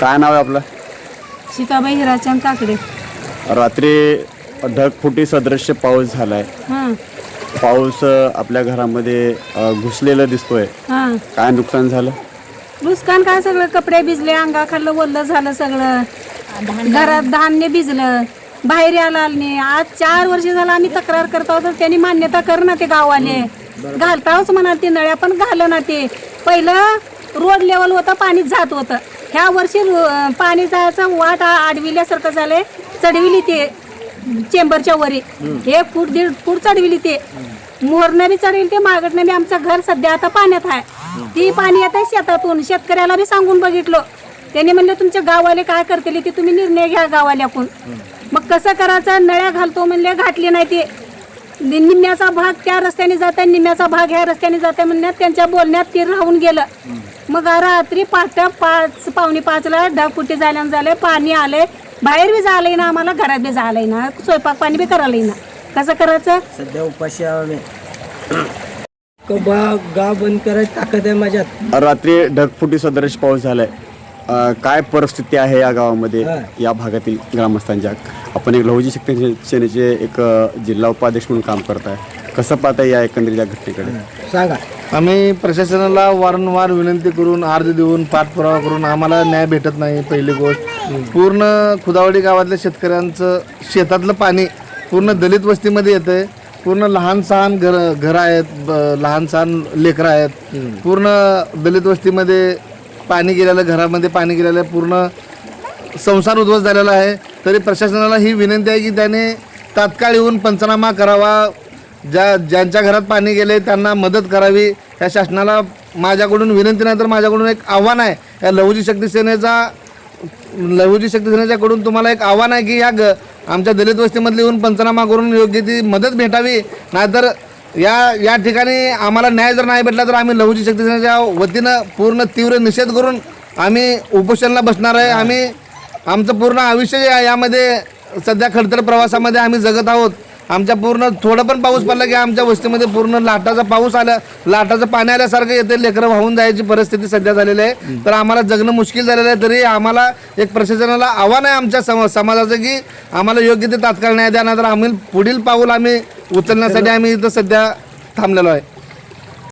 काय नाव आहे आपलं? सीताबाई हिराचंद काकडे. रात्री ढगफुटी सदृश्य पाऊस झालाय. हां. पाऊस अ, आपल्या घरामध्ये अ, घुसलेला दिसतोय. हां. काय नुकसान झालं? नुकसान काय सगळं? कपडे भिजले अंगाखाल्लं वल्ल झालं सगळं. घरात धान्य भिजलं बाहेर यायला आलं नाही. आज चार वर्ष झालं आम्ही तक्रार करत आहोत तर त्यांनी मान्यता कर ना ते गाववाले. घालतावच म्हणाल ते नळ्या पण घाल ना ते. पहिलं रोड लेवल होतं पाणी जात होतं. ह्या वर्षी पाणी जायचं वाट आडविल्यासारखं झालंय. चढविली ते चेंबरच्या वरी. एक फूट दीड फूट चढविली ते. मोहरनं बी चढविली ते मागटनं बी आमचं घर सध्या आता पाण्यात आहे. ती पाणी येत आहे शेतातून. शेतकऱ्याला बी सांगून बघितलं. त्यांनी म्हणले तुमच्या गावाले काय करतील? ते तुम्ही निर्णय घ्या गावाल्याकून मग कसं करायचं? नळ्या घालतो म्हणले घातली नाही ते. निम्म्याचा भाग त्या रस्त्याने जात आहे निम्म्याचा भाग ह्या रस्त्याने जात आहे म्हणण्यात त्यांच्या बोलण्यात ते राहून गेलं. मग रात्री पाच पाच पावणे पाचला ढगफुटी झाल्यानं झाले पाणी आलंय बाहेर बी झालंय ना आम्हाला घरात बी झालंय ना स्वयंपाक पाणी बी करायला ना कसं करायचं? सध्या उपाशी आहे कबा गाव बंद करायची ताकद आहे माझ्यात. रात्री ढगफुटी सदृश्य पाऊस झालाय. अ, काय परिस्थिती आहे या गावामध्ये हा. या भागातील ग्रामस्थांच्या? आपण एक लहुजी शक्ती सेनेचे एक अ, जिल्हा उपाध्यक्ष म्हणून काम करत आहे कसं पाहताय या एकंदरीत या घटनेकडे? सांगा. आम्ही प्रशासनाला वारंवार विनंती करून अर्ज देऊन पाठपुरावा करून आम्हाला न्याय भेटत नाही पहिली गोष्ट. पूर्ण खुदावडी गावातल्या शेतकऱ्यांचं शेतातलं पाणी पूर्ण दलित वस्तीमध्ये येतंय. पूर्ण लहान सहान घर घरं आहेत लहान सहान लेकरं आहेत. पूर्ण दलित वस्तीमध्ये पाणी गेलेलं घरामध्ये पाणी गेलेलं आहे. पूर्ण संसार उद्ध्वस्त झालेला आहे. तरी प्रशासनाला ही विनंती आहे की त्याने तात्काळ येऊन पंचनामा करावा ज्या ज्यांच्या घरात पाणी गेले त्यांना मदत करावी. या शासनाला माझ्याकडून विनंती नाही तर माझ्याकडून एक आव्हान आहे. या लहुजी शक्ती सेनेचा लहुजी शक्ती सेनेच्याकडून तुम्हाला एक आव्हान आहे की या ग आमच्या दलित वस्तीमधले येऊन पंचनामा करून योग्य ती मदत भेटावी. नाहीतर या या ठिकाणी आम्हाला न्याय जर नाही भेटला तर आम्ही लहुजी शक्ती सेनेच्या वतीनं पूर्ण तीव्र निषेध करून आम्ही उपोषणला बसणार आहे. आम्ही आमचं पूर्ण आयुष्य यामध्ये. सध्या खडतर प्रवासामध्ये आम्ही जगत आहोत. आमच्या पूर्ण थोडं पण पाऊस पडला की आमच्या वस्तीमध्ये पूर्ण लाटाचा पाऊस आला. लाटाचं पाणी आल्यासारखं येते लेकरं वाहून जायची परिस्थिती सध्या झालेली आहे. तर आम्हाला जगणं मुश्किल झालेलं आहे तरी आम्हाला एक प्रशासनाला आव्हान आहे आमच्या सम समाजाचं की आम्हाला योग्य ते तात्काळ न्याय द्या नाहीतर आम्ही पुढील पाऊल आम्ही उचलण्यासाठी आम्ही इथं सध्या थांबलेलो आहे.